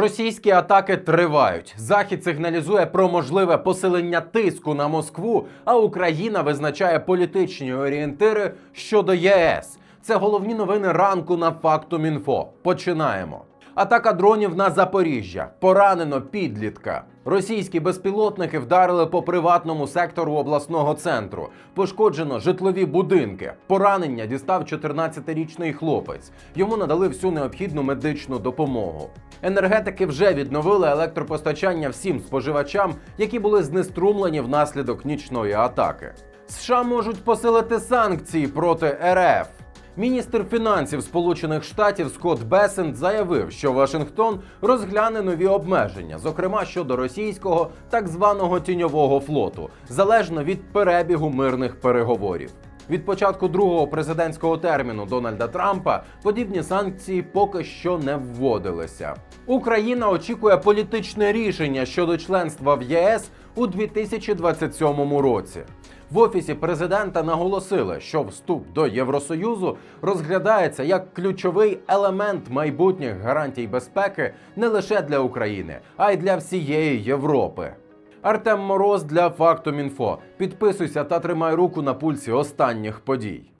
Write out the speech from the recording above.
Російські атаки тривають. Захід сигналізує про можливе посилення тиску на Москву, а Україна визначає політичні орієнтири щодо ЄС. Це головні новини ранку на Фактумінфо. Починаємо. Атака дронів на Запоріжжя. Поранено підлітка. Російські безпілотники вдарили по приватному сектору обласного центру. Пошкоджено житлові будинки. Поранення дістав 14-річний хлопець. Йому надали всю необхідну медичну допомогу. Енергетики вже відновили електропостачання всім споживачам, які були знеструмлені внаслідок нічної атаки. США можуть посилити санкції проти РФ. Міністр фінансів Сполучених Штатів Скотт Бесент заявив, що Вашингтон розгляне нові обмеження, зокрема щодо російського так званого тіньового флоту, залежно від перебігу мирних переговорів. Від початку другого президентського терміну Дональда Трампа подібні санкції поки що не вводилися. Україна очікує політичне рішення щодо членства в ЄС у 2027 році. В офісі президента наголосили, що вступ до Євросоюзу розглядається як ключовий елемент майбутніх гарантій безпеки не лише для України, а й для всієї Європи. Артем Мороз для Фактумінфо. Підписуйся та тримай руку на пульсі останніх подій.